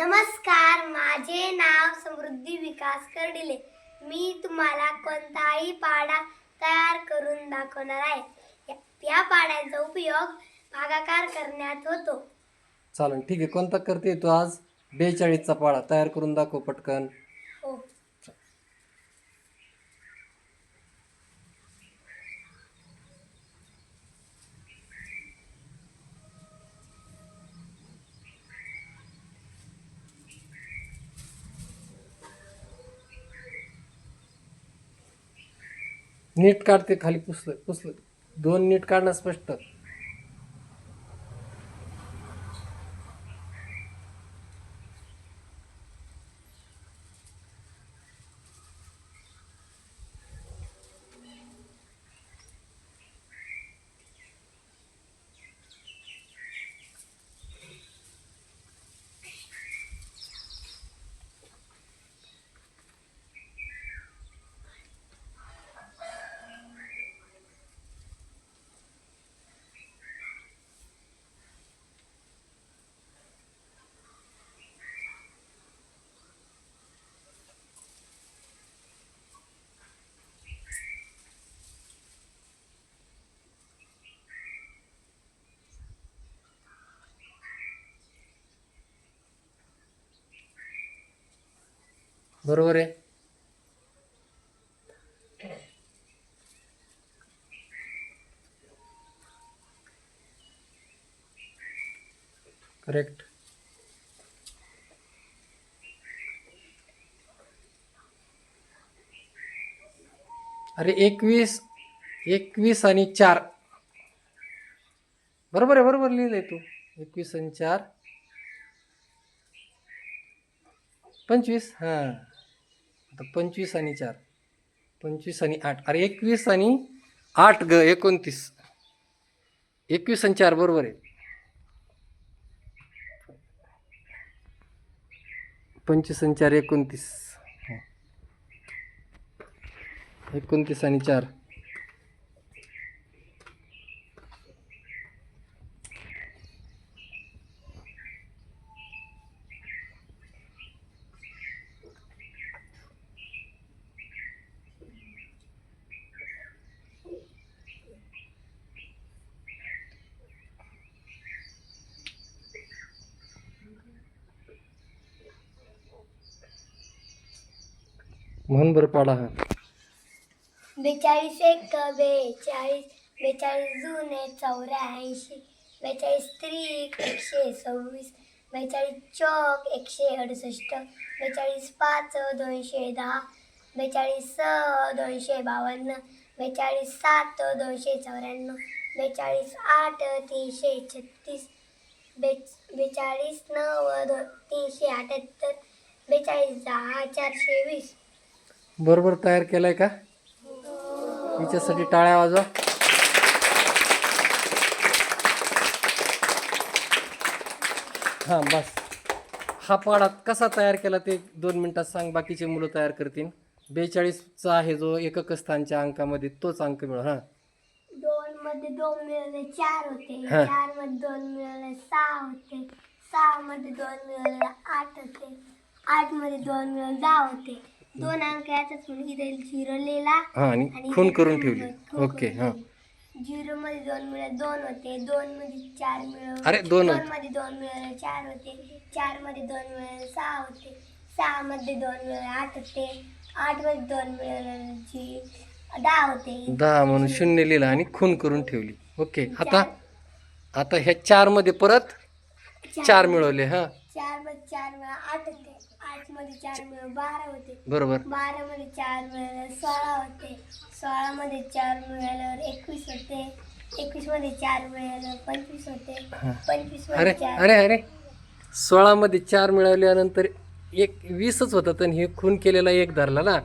नमस्कार माझे नाव समृद्धी विकास कर्डिले. मी तुम्हाला कोणताही पाडा तयार करून दाखवणार आहे. या- पाड्याचा उपयोग भागाकार करण्यात होतो. चालेल ठीक आहे. कोणता करते तू आज? बेचाळीसचा पाडा तयार करून दाखव पटकन हो नीट काढते खाली पुसलं पुसलं. दोन नीट काढणं स्पष्ट. बरोबर आहे? करेक्ट अरे एकवीस एकवीस आणि चार. बरोबर आहे बरोबर लिहिलंय तू. एकवीस आणि चार. पंचवीस हां. आता पंचवीस आणि चार. पंचवीस आणि आठ. अरे एकवीस आणि आठ ग एकोणतीस. एकवीस आणि चार बरोबर आहे. पंचवीस आणि चार एकोणतीस. एकोणतीस आणि चार. म्हणून बरं पाडा. हा बेचाळीस एक बेचाळीस बेचाळीस जुने चौऱ्याऐंशी बेचाळीस त्रिक एकशे सव्वीस बेचाळीस चौक एकशे अडुसष्ट बेचाळीस पाच दोनशे दहा बेचाळीस सहा दोनशे बावन्न बेचाळीस सात दोनशे चौऱ्याण्णव बेचाळीस आठ तीनशे छत्तीस बे बेचाळीस नऊ दो तीनशे अठ्याहत्तर बेचाळीस दहा चारशे वीस बरोबर तयार केलाय का? हिच्यासाठी टाळ्या वाजवा. हां बस. हा पाडा कसा तयार केला ते दोन मिनिटात सांग बाकीचे मुलं तयार करतील. बेचाळीसचा आहे जो एकक स्थानच्या अंकामध्ये तोच अंक मिळव हां. दोन मध्ये दोन मिळाले चार होते. हा. चारमध्ये दोन मिळाले सहा होते. सहा मध्ये दोन मिळाले आठ होते. आठमध्ये दोन मिळाले दहा होते. दोन अंक यातच म्हणून इथे झिरो लिहिला. हां आणि खून करून ठेवली. ओके हां. झिरो मध्ये दोन मिळाले दोन होते. दोन मध्ये चार मिळाले. अरे, दोन. मध्ये दोन मिळाले चार होते. चारमध्ये दोन मिळाले सहा होते. सहा मध्ये दोन मिळाले आठ होते. आठमध्ये दोन मिळाले जी दहा होते. दहा म्हणून शून्य लिहिलं आणि खून करून ठेवली. ओके आता आता ह्या चारमध्ये परत चार. मिळवले हां. चारमध्ये चार मिळा आठ होते. आठमध्ये चार मिळा बारा होते. बरोबर. बारा मध्ये चार मिळाले सोळा होते. सोळा मध्ये चार मिळाल्यावर एकवीस होते. एकवीसमध्ये चार मिळालं पंचवीस होते. पंचवीस अरे मध्ये चार अरे अरे. सोळामध्ये चार मिळवल्यानंतर एक वीसच होतं तर हे खून केलेला एक धरला ना.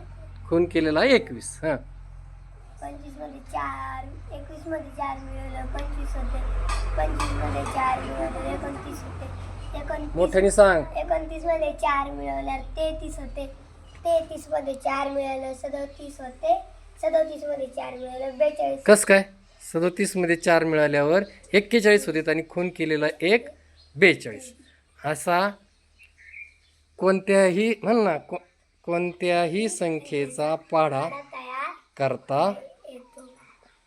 खून केलेला एकवीस हां. पंचवीसमध्ये चार एकवीसमध्ये चार मिळवलं पंचवीस होते. पंचवीसमध्ये चार मिळवलं एकोणतीस होते. मोठ्याने सांग. एकोणतीसमध्ये चार मिळवल्यावर तेहतीस होते. तेहतीसमध्ये चार मिळालं सदोतीस होते. सदोतीसमध्ये चार मिळालं बेचाळीस कस काय? सदोतीसमध्ये चार मिळाल्यावर एक्केचाळीस होते आणि खून केलेला एक बेचाळीस. असा कोणत्याही म्हण ना को कोणत्याही संख्येचा पाढा करता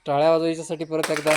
टाळ्या वाजवायच्यासाठी परत एकदा.